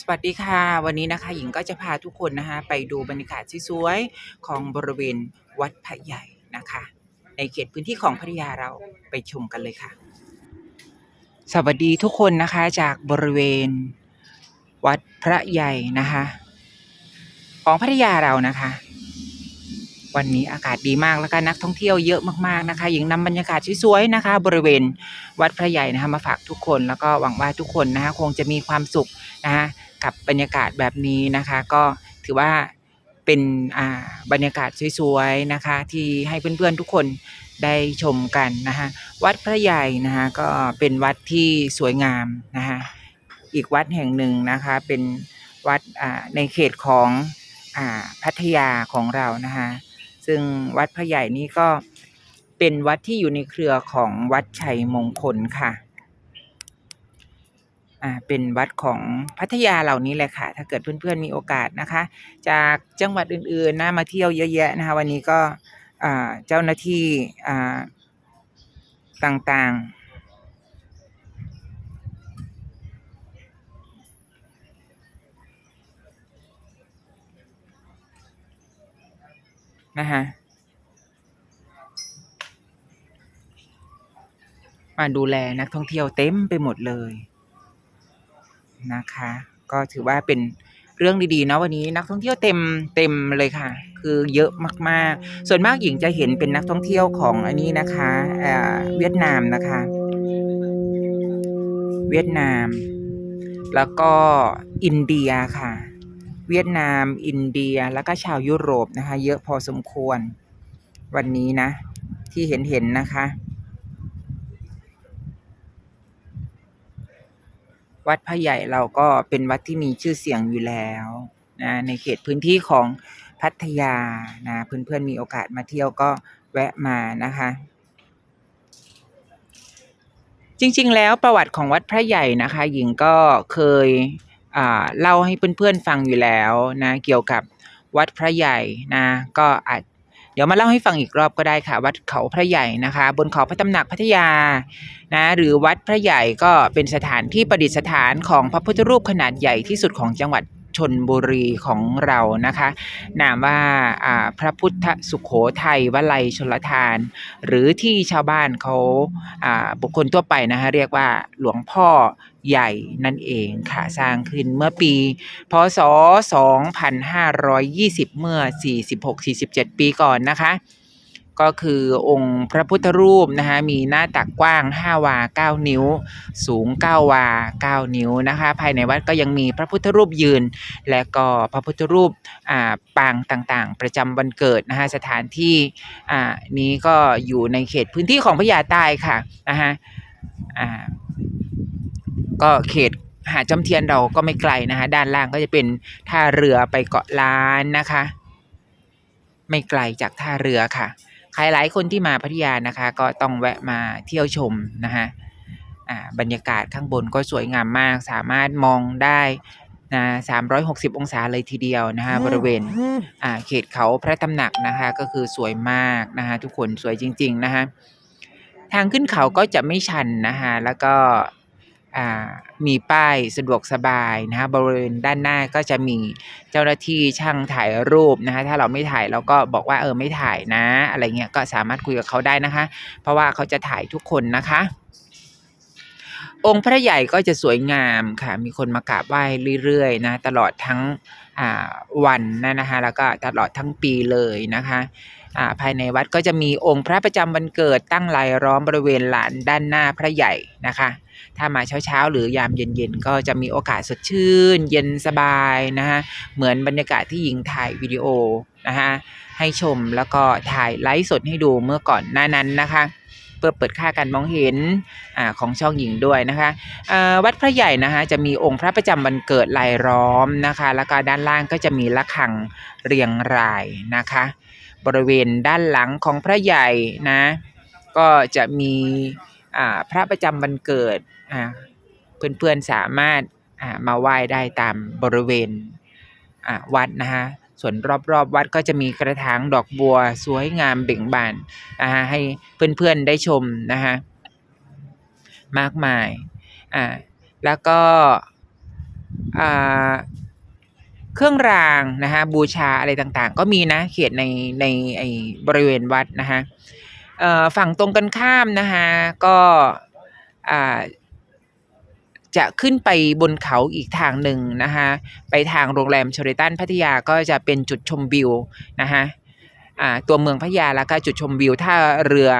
สวัสดีค่ะ วันนี้นะคะหญิงก็จะพาทุกคนนะคะไปดูบรรยากาศสวยๆของบริเวณวัดพระใหญ่นะคะ ในเขตพื้นที่ของพัทยาเราไปชมกันเลยค่ะ สวัสดีทุกคนนะคะจากบริเวณวัดพระใหญ่นะคะ ของพัทยาเรานะคะ วันนี้อากาศดีมากแล้วก็นักท่องเที่ยวเยอะมากๆนะคะหญิงนำบรรยากาศสวยๆนะคะ บริเวณวัดพระใหญ่นะคะมาฝากทุกคนแล้วก็หวังว่าทุกคนนะคะคงจะมีความสุขนะคะ กับบรรยากาศแบบนี้นะคะ ก็ถือว่าเป็นบรรยากาศสวยๆนะคะ ที่ให้เพื่อนๆทุกคนได้ชมกันนะคะวัดพระใหญ่นะคะก็เป็นวัดที่สวยงามนะคะอีกวัดแห่งหนึ่งนะคะเป็นวัดในเขตของอพัทยาของเรานะคะซึ่งวัดพระใหญ่นี้ก็เป็นวัดที่อยู่ในเครือของวัดชัยมงคลค่ะ อ่าเป็นวัดของพัทยาเหล่านี้แหละค่ะ ถ้าเกิดเพื่อนๆมีโอกาสนะคะ จากจังหวัดอื่นๆนะมาเที่ยวเยอะแยะนะคะวันนี้ก็อ่าเจ้าหน้าที่อ่าต่างๆนะคะมาดูแลนักท่องเที่ยวเต็มไปหมดเลย นะคะ ก็ถือว่าเป็นเรื่องดีๆนะวันนี้นักท่องเที่ยวเต็มเต็มเลยค่ะ คือเยอะมากๆ ส่วนมากหญิงจะเห็นเป็นนักท่องเที่ยวของอันนี้นะคะเวียดนามนะคะ เวียดนาม แล้วก็อินเดียค่ะ เวียดนาม อินเดียแล้วก็ชาวยุโรปนะคะ เยอะพอสมควรวันนี้นะ ที่เห็นเห็นนะคะ วัดพระใหญ่เราก็เป็นวัดที่มีชื่อเสียงอยู่แล้วนะในเขตพื้นที่ของพัทยานะเพื่อนๆมีโอกาสมาเที่ยวก็แวะมานะคะ จริงๆ แล้วประวัติของวัดพระใหญ่นะคะ หญิงก็เคยเล่าให้เพื่อนๆฟังอยู่แล้วนะเกี่ยวกับวัดพระใหญ่นะก็อาจ เดี๋ยวมาเล่าให้ฟังอีกรอบก็ได้ค่ะ วัดเขาพระใหญ่นะคะ บนเขาพระตำหนักพัทยานะหรือวัดพระใหญ่ก็เป็นสถานที่ประดิษฐานของพระพุทธรูปขนาดใหญ่ที่สุดของจังหวัด ชนบุรีของเรานะคะ นามว่าพระพุทธสุโขทัยวลัยชลทาน หรือที่ชาวบ้านเขาบุคคลทั่วไปนะคะเรียกว่าหลวงพ่อใหญ่นั่นเองค่ะสร้างขึ้นเมื่อปี พศ 2520 เมื่อ 46-47 ปีก่อนนะคะ ก็คือองค์พระพุทธรูปนะคะมีหน้าตักกว้าง 5 วา 9 นิ้ว สูง 9 วา 9 นิ้วนะคะ ภายในวัดก็ยังมีพระพุทธรูปยืน และก็พระพุทธรูปอ่าปางต่างๆ ประจำวันเกิดนะคะสถานที่อ่านี้ก็อยู่ในเขตพื้นที่ของพญาใต้ค่ะนะคะอ่าก็เขตหาดจำเทียนเราก็ไม่ไกลนะคะด้านล่างก็จะเป็นท่าเรือไปเกาะล้านนะคะ ไม่ไกลจากท่าเรือค่ะ ใครหลายคนที่มาพัทยานะคะ ก็ต้องแวะมาเที่ยวชมนะคะอ่าบรรยากาศข้างบนก็สวยงามมาก สามารถมองได้นะ360 องศาเลยทีเดียวนะคะบริเวณอ่าเขตเขาพระตำหนักนะคะ ก็คือสวยมากนะคะทุกคนสวยจริง ๆ นะคะทางขึ้นเขาก็จะไม่ชันนะคะแล้วก็อ่า มีป้ายสะดวกสบายนะคะบริเวณด้านหน้าก็จะมีเจ้าหน้าที่ช่างถ่ายรูปนะคะถ้าเราไม่ถ่ายเราก็บอกว่าเออไม่ถ่ายนะ อะไรเงี้ยก็สามารถคุยกับเขาได้นะคะ เพราะว่าเขาจะถ่ายทุกคนนะคะ องค์พระใหญ่ก็จะสวยงามค่ะมีคนมากราบไหว้เรื่อยๆนะตลอดทั้งวันนะนะคะแล้วก็ตลอดทั้งปีเลยนะคะาภายในวัดก็จะมีองค์พระประจำวันเกิดตั้งรายล้อมบริเวณลานด้านหน้าพระใหญ่นะคะ ถ้ามาเช้าๆ หรือยามเย็นๆ ก็จะมีโอกาสสดชื่น เย็นสบายนะคะเหมือนบรรยากาศที่หญิงถ่ายวิดีโอนะคะให้ชมแล้วก็ถ่ายไลฟ์สดให้ดูเมื่อก่อนหน้านั้นนะคะเพื่อเปิดค่าการมองเห็นอของช่องหญิงด้วยนะคะวัดพระใหญ่นะคะจะมีองค์พระประจำวันเกิดลายล้อมนะคะ แล้วก็ด้านล่างก็จะมีระฆังเรียงรายนะคะ บริเวณด้านหลังของพระใหญ่นะ ก็จะมี พระประจำวันเกิดเพื่อนๆสามารถมาไหว้ได้ตามบริเวณวัดนะคะส่วนรอบๆ วัดก็จะมีกระถางดอกบัวสวยงามเบ่งบานนะคะให้เพื่อนๆได้ชมนะคะมากมายอ่าแล้วก็อ่าเครื่องรางนะคะบูชาอะไรต่างๆ ก็มีนะเขตในในไอ้บริเวณวัดนะคะ ฝั่งตรงกันข้ามนะคะก็จะขึ้นไปบนเขาอีกทางหนึ่งนะคะไปทางโรงแรมเชอริตันพัทยาก็จะเป็นจุดชมวิวนะคะตัวเมืองพัทยาแล้วก็จุดชมวิวท่าเรือ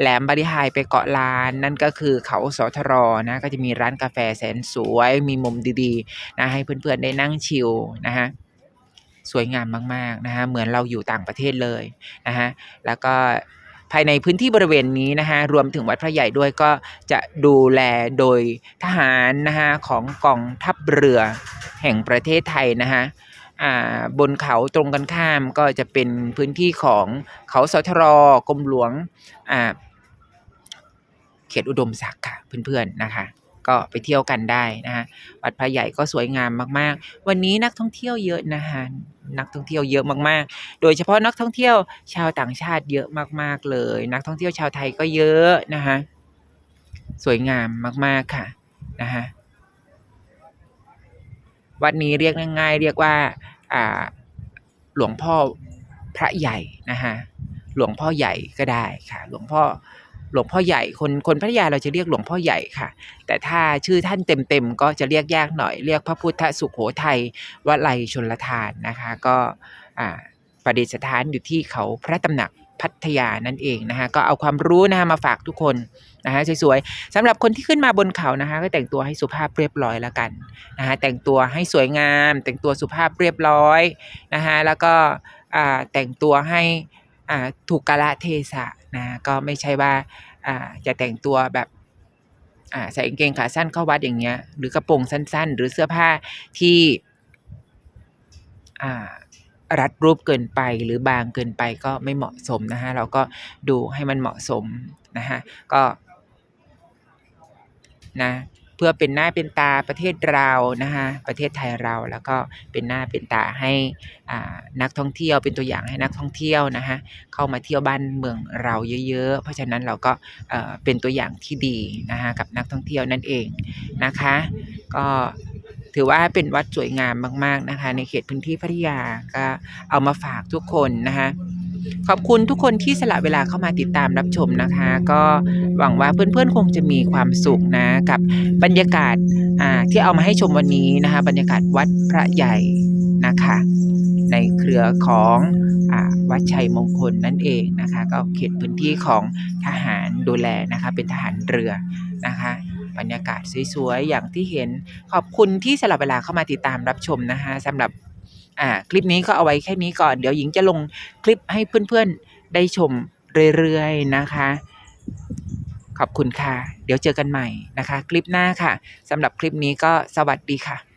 แหลมบริหายไปเกาะลาน นั่นก็คือเขาสทรนะก็จะมีร้านกาแฟแสนสวย มีมุมดีๆนะให้เพื่อนๆได้นั่งชิลนะฮะสวยงามมากๆนะฮะเหมือนเราอยู่ต่างประเทศเลยนะฮะแล้วก็ ภายในพื้นที่บริเวณนี้นะฮะรวมถึงวัดพระใหญ่ด้วยก็จะดูแลโดยทหารนะฮะของกองทัพเรือแห่งประเทศไทยนะฮะบนเขาตรงกันข้ามก็จะเป็นพื้นที่ของเขาสทรกรมหลวงเขตอุดมศักดิ์ค่ะเพื่อนๆนะคะ ก็ไปเที่ยวกันได้นะคะวัดพระใหญ่ก็สวยงามมากๆ วันนี้นักท่องเที่ยวเยอะนะคะนักท่องเที่ยวเยอะมากๆ โดยเฉพาะนักท่องเที่ยวชาวต่างชาติเยอะมากๆเลย นักท่องเที่ยวชาวไทยก็เยอะนะคะสวยงามมากๆค่ะนะคะวัดนี้เรียกง่ายๆเรียกว่าอ่าหลวงพ่อพระใหญ่นะคะหลวงพ่อใหญ่ก็ได้ค่ะ หลวงพ่อ หลวงพ่อใหญ่คนคนพัทยาเราจะเรียกหลวงพ่อใหญ่ค่ะ แต่ถ้าชื่อท่านเต็มๆก็จะเรียกยากหน่อยเรียกพระพุทธสุโขทัยวลัยชนลทานนะคะ ก็อ่าประดิษฐานอยู่ที่เขาพระตำหนักพัทยานั่นเองนะคะก็เอาความรู้นะคะมาฝากทุกคนนะคะสวยๆสำหรับคนที่ขึ้นมาบนเขานะคะ ก็แต่งตัวให้สุภาพเรียบร้อยแล้วกันนะคะแต่งตัวให้สวยงาม แต่งตัวสุภาพเรียบร้อยนะคะแล้วก็อ่าแต่งตัวให้อาถูกกาลเทศะ นะก็ไม่ใช่ว่าอ่าจะแต่งตัวแบบอ่าใส่กางเกงขาสั้นเข้าวัดอย่างเงี้ย หรือกระโปรงสั้น ๆ หรือเสื้อผ้าที่อ่ารัดรูปเกินไปหรือบางเกินไปก็ไม่เหมาะสมนะคะเราก็ดูให้มันเหมาะสมนะคะก็นะ พื่อเป็นหน้าเป็นตาประเทศเรานะคะประเทศไทยเราแล้วก็เป็นหน้าเป็นตาให้นักท่องเที่ยวเป็นตัวอย่างให้นักท่องเที่ยวนะคะเข้ามาเที่ยวบ้านเมืองเราเยอะๆ เพราะฉะนั้นเราก็เอ่อเป็นตัวอย่างที่ดีนะคะกับนักท่องเที่ยวนั่นเองนะคะ ก็ถือว่าเป็นวัดสวยงามมาก ๆนะคะ ในเขตพื้นที่พัทยาก็เอามาฝากทุกคนนะคะ ขอบคุณทุกคนที่สละเวลาเข้ามาติดตามรับชมนะคะ ก็หวังว่าเพื่อนๆคงจะมีความสุขนะกับบรรยากาศาที่เอามาให้ชมวันนี้นะคะ บรรยากาศวัดพระใหญ่นะคะ ในเครือของอวัดชัยมงคลนั่นเองนะคะ ก็เขตพื้นที่ของทหารดูแลนะคะ เป็นทหารเรือนะคะบรรยากาศสวยๆ อย่างที่เห็นขอบคุณที่สละเวลาเข้ามาติดตามรับชมนะคะสำหรับ อ่าคลิปนี้ก็เอาไว้แค่นี้ก่อน เดี๋ยวหญิงจะลงคลิปให้เพื่อนๆได้ชมเรื่อยๆนะคะ ขอบคุณค่ะ เดี๋ยวเจอกันใหม่นะคะ คลิปหน้าค่ะสำหรับคลิปนี้ก็สวัสดีค่ะ